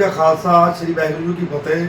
ਕਾ ਖਾਲਸਾ, ਸ੍ਰੀ ਵਾਹਿਗੁਰੂ ਜੀ ਕੀ ਫਤਿਹ।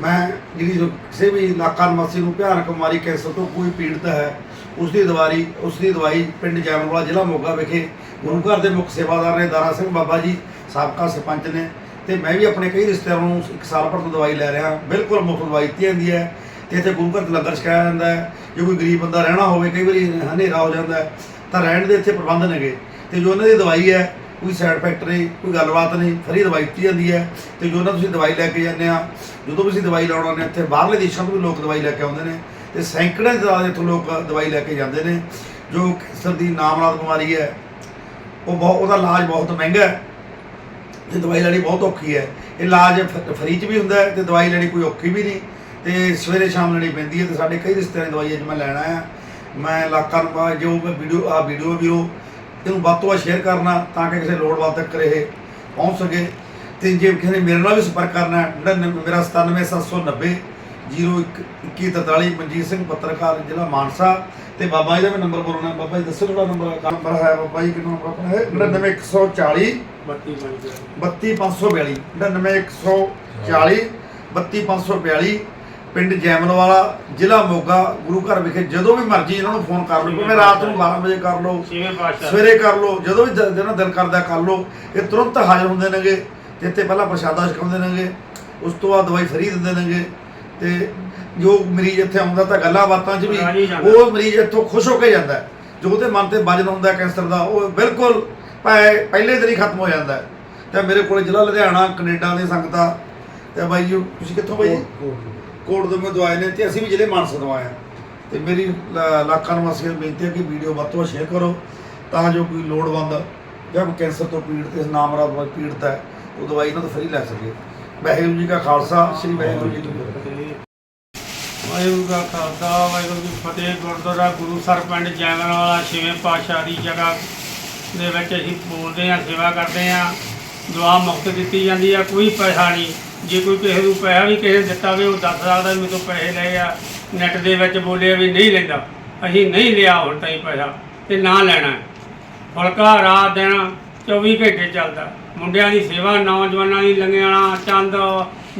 ਮੈਂ ਜਿਹੜੀ ਜੋ ਕਿਸੇ ਵੀ ਇਲਾਕਾ ਨਿਵਾਸੀ ਨੂੰ ਭਿਆਨਕ ਬਿਮਾਰੀ ਕੈਂਸਰ ਤੋਂ ਕੋਈ ਪੀੜਤ ਹੈ ਉਸ ਦੀ ਦਵਾਈ ਉਸ ਦੀ ਦਵਾਈ ਪਿੰਡ ਜੈਮਲਵਾਲਾ ਜ਼ਿਲ੍ਹਾ ਮੋਗਾ ਵਿਖੇ ਗੁਰੂ ਘਰ ਦੇ ਮੁੱਖ ਸੇਵਾਦਾਰ ਨੇ ਦਾਰਾ ਸਿੰਘ ਬਾਬਾ ਜੀ, ਸਾਬਕਾ ਸਰਪੰਚ ਨੇ ਤੇ ਮੈਂ ਵੀ ਆਪਣੇ ਕਈ ਰਿਸ਼ਤੇਦਾਰਾਂ ਨੂੰ ਇੱਕ ਸਾਲ ਭਰ ਤੋਂ ਦਵਾਈ ਲੈ ਰਿਹਾ ਬਿਲਕੁਲ ਮੁਫਤ ਦਵਾਈ ਦਿੱਤੀ ਜਾਂਦੀ ਹੈ ਤੇ ਇੱਥੇ ਗੁਰੂ ਘਰ 'ਚ ਲੰਗਰ ਛਕਾਇਆ ਜਾਂਦਾ ਹੈ। ਜੇ ਕੋਈ ਗਰੀਬ ਬੰਦਾ ਰਹਿਣਾ ਹੋਵੇ, ਕਈ ਵਾਰੀ ਹਨੇਰਾ ਹੋ ਜਾਂਦਾ ਤਾਂ ਰਹਿਣ ਦੇ ਇੱਥੇ ਪ੍ਰਬੰਧ ਨੇਗੇ। ਤੇ ਜੋ ਉਹਨਾਂ ਦੀ ਦਵਾਈ ਹੈ ਕੋਈ ਸਾਈਡ ਇਫੈਕਟ ਨਹੀਂ, ਕੋਈ ਗੱਲਬਾਤ ਨਹੀਂ ਫਰੀ ਦਵਾਈ ਦਿੱਤੀ ਜਾਂਦੀ ਹੈ। ਤੇ ਜੋ ਨਾ ਤੁਸੀਂ ਦਵਾਈ ਲੈ ਕੇ ਜਾਂਦੇ ਆ, ਜਦੋਂ ਵੀ ਅਸੀਂ ਦਵਾਈ ਲਾਉਣ ਆਉਂਦੇ ਹਾਂ ਇੱਥੇ ਬਾਹਰਲੇ ਦੇਸ਼ਾਂ ਤੋਂ ਵੀ ਲੋਕ ਦਵਾਈ ਲੈ ਕੇ ਆਉਂਦੇ ਨੇ ਤੇ ਸੈਂਕੜੇ ਦੀ ਤਾਦਾਦ ਇੱਥੋਂ ਲੋਕ ਦਵਾਈ ਲੈ ਕੇ ਜਾਂਦੇ ਨੇ, ਜੋ ਕੈਂਸਰ ਦੀ ਨਾਮਨਾਦ ਬਿਮਾਰੀ ਹੈ, ਉਹ ਬਹੁਤ ਉਹਦਾ ਇਲਾਜ ਬਹੁਤ ਮਹਿੰਗਾ ਹੈ ਤੇ ਦਵਾਈ ਲੈਣੀ ਬਹੁਤ ਔਖੀ ਹੈ। ਇਲਾਜ ਫ- ਫਰੀ ਚ ਵੀ ਹੁੰਦਾ ਹੈ ਤੇ ਦਵਾਈ ਲੈਣੀ ਕੋਈ ਔਖੀ ਵੀ ਨਹੀਂ। ਤੇ ਸਵੇਰੇ ਸ਼ਾਮ ਲੈਣੀ ਪੈਂਦੀ ਹੈ ਤੇ ਸਾਡੇ ਕਈ ਰਿਸ਼ਤੇਦਾਰਾਂ ਦੀ ਦਵਾਈ ਅੱਜ ਮੈਂ ਲੈਣਾ ਆਇਆ। ਮੈਂ ਇਲਾਕਾ ਨੂੰ ਜੋ ਵੀਡੀਓ ਆ ਵੀਡੀਓ ਵੀਰੋ ਇਹਨੂੰ ਵੱਧ ਤੋਂ ਵੱਧ ਸ਼ੇਅਰ ਕਰਨਾ ਤਾਂ ਕਿ ਕਿਸੇ ਲੋੜਵੰਦ ਤੱਕ ਇਹ ਪਹੁੰਚ ਸਕੇ। ਤੇ ਜੇ ਕਿਸੇ ਨੇ ਮੇਰੇ ਨਾਲ ਵੀ ਸੰਪਰਕ ਕਰਨਾ ਹੈ, ਮੇਰਾ 97790 0143 ਮਨਜੀਤ ਸਿੰਘ ਪੱਤਰਕਾਰ ਜ਼ਿਲ੍ਹਾ ਮਾਨਸਾ। ਤੇ ਬਾਬਾ ਜੀ ਦਾ ਵੀ ਨੰਬਰ ਬੋਲਣਾ ਬਾਬਾ ਜੀ ਦੱਸੋ ਤੁਹਾਡਾ ਨੰਬਰ ਨੰਬਰ ਹੈ? ਬਾਬਾ ਜੀ ਕਿੰਨਾ ਨੰਬਰ ਆਪਣਾ ਹੈ 99140 ਬੱਤੀ ਬਣ ਗਿਆ 32542 99140 32542 ਪਿੰਡ ਜੈਮਲਵਾਲਾ ਜ਼ਿਲ੍ਹਾ ਮੋਗਾ ਗੁਰੂ ਘਰ ਵਿਖੇ ਜਦੋਂ ਵੀ ਮਰਜ਼ੀ ਇਹਨਾਂ ਨੂੰ ਫੋਨ ਕਰ ਲਓ ਭਾਵੇਂ ਰਾਤ ਨੂੰ 12 ਵਜੇ ਕਰ ਲਓ ਛੇਵੇਂ ਪਾਤਸ਼ਾਹ ਸਵੇਰੇ ਕਰ ਲਓ ਜਦੋਂ ਵੀ ਜ- ਜਿਹਨਾਂ ਦਿਲ ਕਰਦਾ ਕਰ ਲਓ ਇਹ ਤੁਰੰਤ ਹਾਜ਼ਰ ਹੁੰਦੇ ਨੇਗੇ ਤੇ ਇੱਥੇ ਪਹਿਲਾਂ ਪ੍ਰਸ਼ਾਦਾ ਛਕਾਉਂਦੇ ਨੇਗੇ ਉਸ ਤੋਂ ਬਾਅਦ ਦਵਾਈ ਫਰੀ ਦਿੰਦੇ ਨੇਗੇ ਤੇ ਜੋ ਮਰੀਜ਼ ਇੱਥੇ ਆਉਂਦਾ ਤਾਂ ਗੱਲਾਂ ਬਾਤਾਂ 'ਚ ਵੀ ਰਾਜੀ ਜਾਂਦਾ। ਉਹ ਮਰੀਜ਼ ਇੱਥੋਂ ਖੁਸ਼ ਹੋ ਕੇ ਜਾਂਦਾ ਹੈ। ਜੋ ਉਹਦੇ ਮਨ ਤੇ ਵਜਨ ਹੁੰਦਾ ਕੈਂਸਰ ਦਾ ਉਹ ਬਿਲਕੁਲ ਭਾਵੇਂ ਪਹਿਲੇ ਦਿਨ ਹੀ ਖਤਮ ਹੋ ਜਾਂਦਾ ਹੈ। ਤੇ ਮੇਰੇ ਕੋਲ ਜ਼ਿਲ੍ਹਾ ਲੁਧਿਆਣਾ ਕੈਨੇਡਾ ਦੇ ਸੰਗਤਾਂ ਤੇ ਬਾਈ ਜੀ ਤੁਸੀਂ ਕਿੱਥੋਂ ਬਾਈ ਜੀ ਕੋਟ ਤੋਂ ਮੈਂ ਦਵਾਏ ਨੇ ਤੇ ਅਸੀਂ ਵੀ ਜ਼ਿਲ੍ਹੇ ਮਾਨਸਾ ਤੋਂ ਹਾਂ। ਤੇ ਮੇਰੀ ਲ- ਇਲਾਕਾ ਨਿਵਾਸੀਆਂ ਨੂੰ ਬੇਨਤੀ ਹੈ ਕਿ ਵੀਡੀਓ ਵੱਧ ਤੋਂ ਵੱਧ ਸ਼ੇਅਰ ਕਰੋ ਤਾਂ ਜੋ ਕੋਈ ਲੋੜਵੰਦ ਜਾਂ ਕੋਈ ਕੈਂਸਰ ਤੋਂ ਪੀੜਤ, ਇਸ ਨਾਮਰਾ ਪੀੜਤ ਹੈ, ਉਹ ਦਵਾਈ ਇਹਨਾਂ ਤੋਂ ਫਰੀ ਲੈ ਸਕੇ। ਵਾਹਿਗੁਰੂ ਜੀ ਕਾ ਖਾਲਸਾ, ਸ੍ਰੀ ਵਾਹਿਗੁਰੂ ਜੀ ਕੀ ਫਤਿਹ। ਵਾਹਿਗੁਰੂ ਦਾ ਖਾਲਸਾ, ਵਾਹਿਗੁਰੂ ਜੀ ਕੀ ਫਤਿਹ। ਗੁਰਦੁਆਰਾ ਗੁਰੂ ਸਰ ਪਿੰਡ ਜੈਮਨ ਵਾਲਾ ਛੇਵੇਂ ਪਾਤਸ਼ਾਹ ਦੀ ਜਗ੍ਹਾ ਦੇ ਵਿੱਚ ਅਸੀਂ ਬੋਲਦੇ ਹਾਂ, ਸੇਵਾ ਕਰਦੇ ਹਾਂ। ਦੁਆ ਮੁਕਤ ਦਿੱਤੀ ਜਾਂਦੀ ਆ ਕੋਈ ਪੈਸਾ ਨਹੀਂ। ਜੇ ਕੋਈ ਕਿਸੇ ਨੂੰ ਪੈਸਾ ਵੀ ਕਿਸੇ ਨੇ ਦਿੱਤਾ ਵੀ ਉਹ ਦੱਸ ਸਕਦਾ ਵੀ ਮੇਰੇ ਤੋਂ ਪੈਸੇ ਲਏ ਆ ਨੈਟ ਦੇ ਵਿੱਚ ਬੋਲਿਆ ਵੀ ਨਹੀਂ ਲੈਂਦਾ। ਅਸੀਂ ਨਹੀਂ ਲਿਆ ਹੁਣ ਤਾਈ ਪੈਸਾ, ਤੇ ਨਾ ਲੈਣਾ। ਫੁਲਕਾ ਰਾਤ ਦਿਨ 24 ਘੰਟੇ ਚੱਲਦਾ। ਮੁੰਡਿਆਂ ਦੀ ਸੇਵਾ, ਨੌਜਵਾਨਾਂ ਦੀ ਲੰਗਿਆਣਾ, ਚੰਦ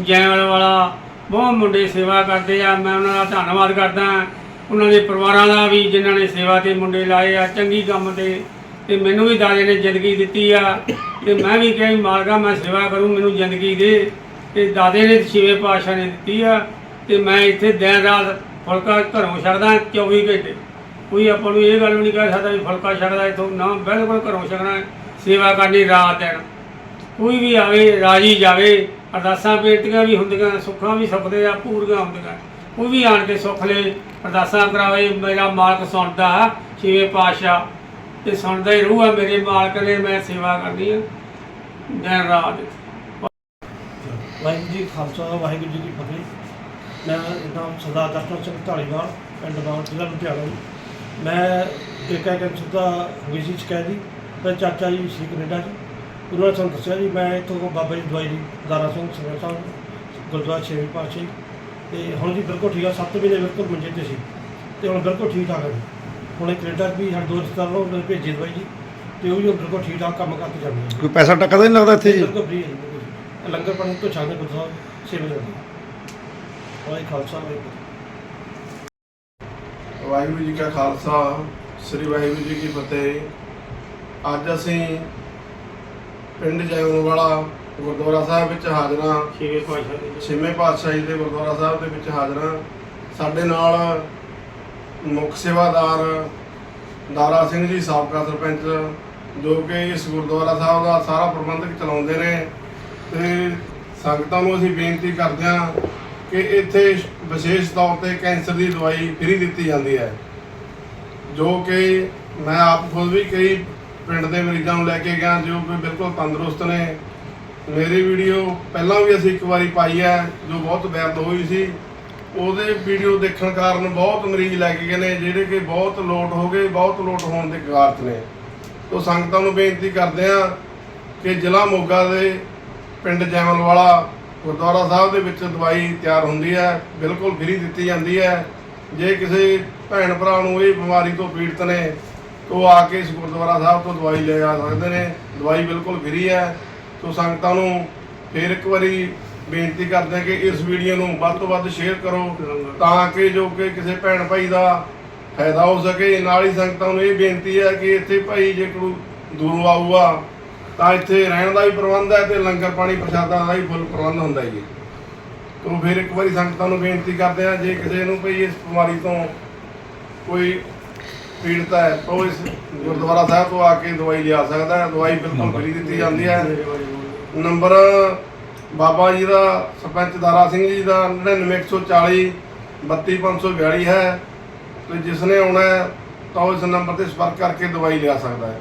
ਜੈਵਲ ਵਾਲਾ, ਬਹੁਤ ਮੁੰਡੇ ਸੇਵਾ ਕਰਦੇ ਆ। ਮੈਂ ਉਹਨਾਂ ਦਾ ਧੰਨਵਾਦ ਕਰਦਾ ਉਹਨਾਂ ਦੇ ਪਰਿਵਾਰਾਂ ਦਾ ਵੀ ਜਿਨ੍ਹਾਂ ਨੇ ਸੇਵਾ ਤੇ ਮੁੰਡੇ ਲਾਏ ਆ, ਚੰਗੀ ਕੰਮ ਤੇ। ਤੇ ਮੈਨੂੰ ਵੀ ਦਾਦੇ ਨੇ ਜ਼ਿੰਦਗੀ ਦਿੱਤੀ ਆ। ਤੇ ਮੈਂ ਵੀ ਕਿਹਾ ਵੀ, ਮਾਲਕਾ, ਮੈਂ ਸੇਵਾ ਕਰੂੰ, ਮੈਨੂੰ ਜ਼ਿੰਦਗੀ ਦੇ। ਤੇ ਦਾਦੇ ਨੇ ਛੇਵੇਂ ਪਾਤਸ਼ਾਹ ਨੇ ਦਿੱਤੀ ਆ ਤੇ ਮੈਂ ਇੱਥੇ ਦਿਨ ਰਾਤ ਫੁਲਕਾ ਘਰੋਂ ਛਕਦਾ 24 ਘੰਟੇ। ਕੋਈ ਆਪਾਂ ਨੂੰ ਇਹ ਗੱਲ ਵੀ ਨਹੀਂ ਕਹਿ ਸਕਦਾ ਵੀ ਫੁਲਕਾ ਛਕਦਾ ਇਥੋਂ, ਨਾ ਬਿਲਕੁਲ ਘਰੋਂ ਛਕਣਾ ਸੇਵਾ ਕਰਨੀ ਰਾਤ ਦਿਨ। ਕੋਈ ਵੀ ਆਵੇ, ਰਾਜੀ ਜਾਵੇ, ਅਰਦਾਸਾਂ ਬੇਨਤੀਆਂ ਵੀ ਹੁੰਦੀਆਂ, ਸੁੱਖਾਂ ਵੀ ਸੁੱਖਦੇ ਆ, ਪੂਰੀਆਂ ਹੁੰਦੀਆਂ। ਉਹ ਵੀ ਆਣ ਕੇ ਸੁੱਖ ਲੈ, ਅਰਦਾਸਾਂ ਕਰਾਵੇ, ਮੇਰਾ ਮਾਲਕ ਸੁਣਦਾ, ਛੇਵੇਂ ਪਾਤਸ਼ਾਹ। ਤੇ ਸੁਣਦਾ ਹੀ ਰਹੂਗਾ, ਮੇਰੇ ਮਾਲਕ ਨੇ ਮੈਂ ਸੇਵਾ ਕਰਨੀ ਆ, ਦਿਨ ਰਾਤ। ਵਾਹਿਗੁਰੂ ਜੀ ਖਾਲਸਾ ਵਾਹਿਗੁਰੂ ਜੀ ਕੀ ਫਤਿਹ। ਮੈਂ ਨਾਮ ਸਰਦਾਰ ਦਰਸ਼ਨ ਸਿੰਘ ਢਾਲੀਵਾਲ ਪਿੰਡ ਬਾਣ ਜ਼ਿਲ੍ਹਾ ਲੁਧਿਆਣਾ ਜੀ। ਮੈਂ ਟੀਕਾ ਕੈਂਸਰ ਦਾ ਹੋਈ ਸੀ ਸ਼ਿਕਾਇਤ ਜੀ ਤੇ ਚਾਚਾ ਜੀ ਸੀ ਕੈਨੇਡਾ 'ਚ ਉਹਨਾਂ ਨੇ ਸਾਨੂੰ ਦੱਸਿਆ ਜੀ ਮੈਂ ਇੱਥੋਂ ਬਾਬਾ ਜੀ ਦੀ ਦਵਾਈ ਲਈ ਦਾਰਾ ਸਿੰਘ ਸਰਵਰ ਸਾਹਿਬ ਗੁਰਦੁਆਰਾ ਛੇਵੀਂ ਪਾਤਸ਼ਾਹੀ ਤੇ ਹੁਣ ਜੀ ਬਿਲਕੁਲ ਠੀਕ ਆ 7 ਮਹੀਨੇ ਬਿਲਕੁਲ ਮੰਜੇ ਤੇ ਸੀ। ਤੇ ਹੁਣ ਬਿਲਕੁਲ ਠੀਕ ਠਾਕ ਹੈ ਹੁਣ ਇਹ ਕੈਨੇਡਾ ਵੀ ਸਾਡੇ ਦੋ ਰਿਸ਼ਤੇਦਾਰ ਨੂੰ ਉਹਨਾਂ ਨੇ ਭੇਜੀ ਦਵਾਈ ਜੀ। ਤੇ ਉਹ ਵੀ ਬਿਲਕੁਲ ਠੀਕ ਠਾਕ ਕੰਮ ਕਰਕੇ ਜਾਂਦੇ ਕੋਈ ਪੈਸਾ ਟੱਕਾ ਤਾਂ ਨਹੀਂ ਲੱਗਦਾ ਇੱਥੇ ਜੀ? ਬਿਲਕੁਲ ਫ੍ਰੀ ਹੈ। ਲੰਗਰ ਪਾਣੀ ਤੋਂ ਛਾਣੇ ਗੁਰੂ ਸਾਹਿਬ ਸੇਵਾ ਜਾਂਦੀ ਹੈ। ਵਾਹਿ ਖਾਲਸਾ ਵਾਹਿਗੁਰੂ ਵਾਹਿਗੁਰੂ ਜੀ ਕਾ ਖਾਲਸਾ ਸ੍ਰੀ ਵਾਹਿਗੁਰੂ ਜੀ ਕੀ ਫਤਿਹ। ਅੱਜ ਅਸੀਂ ਪਿੰਡ ਜੈਮਨਵਾਲਾ ਗੁਰਦੁਆਰਾ ਸਾਹਿਬ ਵਿੱਚ ਹਾਜ਼ਰਾਂ ਛੇਵੇਂ ਪਾਤਸ਼ਾਹ ਦੇ ਛੇਵੇਂ ਪਾਤਸ਼ਾਹੀ ਦੇ ਗੁਰਦੁਆਰਾ ਸਾਹਿਬ ਦੇ ਵਿੱਚ ਹਾਜ਼ਰਾਂ ਸਾਡੇ ਨਾਲ ਮੁੱਖ ਸੇਵਾਦਾਰ ਦਾਰਾ ਸਿੰਘ ਜੀ ਸਾਬਕਾ ਸਰਪੰਚ ਜੋ ਕਿ ਇਸ ਗੁਰਦੁਆਰਾ ਸਾਹਿਬ ਦਾ ਸਾਰਾ ਪ੍ਰਬੰਧਕ ਚਲਾਉਂਦੇ ਨੇ। ਤੇ ਸੰਗਤਾਂ ਨੂੰ ਅਸੀਂ ਬੇਨਤੀ ਕਰਦੇ ਹਾਂ ਕਿ ਇੱਥੇ ਵਿਸ਼ੇਸ਼ ਤੌਰ ਤੇ ਕੈਂਸਰ ਦੀ ਦਵਾਈ ਫ੍ਰੀ ਦਿੱਤੀ ਜਾਂਦੀ ਹੈ। ਜੋ ਕਿ ਮੈਂ ਆਪ ਖੁਦ ਵੀ ਕਈ ਪਿੰਡ ਦੇ ਮਰੀਜ਼ਾਂ ਨੂੰ ਲੈ ਕੇ ਗਿਆ ਜੋ ਕਿ ਬਿਲਕੁਲ ਤੰਦਰੁਸਤ ਨੇ। ਮੇਰੀ ਵੀਡੀਓ ਪਹਿਲਾਂ ਵੀ ਅਸੀਂ ਇੱਕ ਵਾਰੀ ਪਾਈ ਹੈ, ਜੋ ਬਹੁਤ ਵਾਇਰਲ ਹੋਈ ਸੀ। ਉਹਦੇ ਵੀਡੀਓ ਦੇਖਣ ਕਾਰਨ ਬਹੁਤ ਮਰੀਜ਼ ਲੈ ਕੇ ਗਏ ਨੇ, ਜਿਹੜੇ ਕਿ ਬਹੁਤ ਲੋਟ ਹੋ ਗਏ, ਬਹੁਤ ਲੋਟ ਹੋਣ ਦੇ ਕਗਾਰ ਨੇ। ਤੋਂ ਸੰਗਤਾਂ ਨੂੰ ਬੇਨਤੀ ਕਰਦੇ ਆ ਕਿ ਜ਼ਿਲ੍ਹਾ ਮੋਗਾ ਦੇ ਪਿੰਡ ਜੈਮਲਵਾਲਾ ਗੁਰਦੁਆਰਾ ਸਾਹਿਬ ਦੇ ਵਿੱਚ ਦਵਾਈ ਤਿਆਰ ਹੁੰਦੀ ਹੈ, ਬਿਲਕੁਲ ਫ੍ਰੀ ਦਿੱਤੀ ਜਾਂਦੀ ਹੈ। ਜੇ ਕਿਸੇ ਭੈਣ ਭਰਾ ਨੂੰ ਇਹ ਬਿਮਾਰੀ ਤੋਂ ਪੀੜਤ ਨੇ, ਤਾਂ ਉਹ ਆ ਕੇ ਇਸ ਗੁਰਦੁਆਰਾ ਸਾਹਿਬ ਤੋਂ ਦਵਾਈ ਲੈ ਆ ਸਕਦੇ ਨੇ। ਦਵਾਈ ਬਿਲਕੁਲ ਫ੍ਰੀ ਹੈ। ਸੋ ਸੰਗਤਾਂ ਨੂੰ ਫੇਰ ਇੱਕ ਵਾਰੀ ਬੇਨਤੀ ਕਰਦੇ ਹਾਂ ਕਿ ਇਸ ਵੀਡੀਓ ਨੂੰ ਵੱਧ ਤੋਂ ਵੱਧ ਸ਼ੇਅਰ ਕਰੋ, ਤਾਂ ਕਿ ਜੋ ਕਿ ਕਿਸੇ ਭੈਣ ਭਾਈ ਦਾ ਫਾਇਦਾ ਹੋ ਸਕੇ। ਨਾਲ ਹੀ ਸੰਗਤਾਂ ਨੂੰ ਇਹ ਬੇਨਤੀ ਹੈ ਕਿ ਇੱਥੇ ਭਾਈ ਜੇ ਕੋਈ ਦੂਰੋਂ ਆਊਗਾ ਤਾਂ ਇੱਥੇ ਰਹਿਣ ਦਾ ਵੀ ਪ੍ਰਬੰਧ ਹੈ ਤੇ ਲੰਗਰ ਪਾਣੀ ਪ੍ਰਸ਼ਾਦਾਂ ਦਾ ਵੀ ਫੁੱਲ ਪ੍ਰਬੰਧ ਹੁੰਦਾ ਹੈ ਜੀ। ਤੋਂ ਫਿਰ ਇੱਕ ਵਾਰੀ ਸੰਗਤਾਂ ਨੂੰ ਬੇਨਤੀ ਕਰਦੇ ਹਾਂ ਜੇ ਕਿਸੇ ਨੂੰ ਭਈ ਇਸ ਬਿਮਾਰੀ ਤੋਂ ਕੋਈ ਪੀੜਤ ਹੈ ਤਾਂ ਉਹ ਇਸ ਗੁਰਦੁਆਰਾ ਸਾਹਿਬ ਤੋਂ ਆ ਕੇ ਦਵਾਈ ਲਿਆ ਸਕਦਾ ਹੈ। ਦਵਾਈ ਬਿਲਕੁਲ ਫ੍ਰੀ ਦਿੱਤੀ ਜਾਂਦੀ ਹੈ। ਨੰਬਰ ਬਾਬਾ ਜੀ ਦਾ ਸਰਪੰਚ ਦਾਰਾ ਸਿੰਘ ਜੀ ਦਾ 99140 32542 ਹੈ। ਤੇ ਜਿਸ ਨੇ ਆਉਣਾ ਹੈ ਤਾਂ ਉਹ ਇਸ ਨੰਬਰ ਤੇ ਸੰਪਰਕ ਕਰਕੇ ਦਵਾਈ ਲਿਆ ਸਕਦਾ ਹੈ।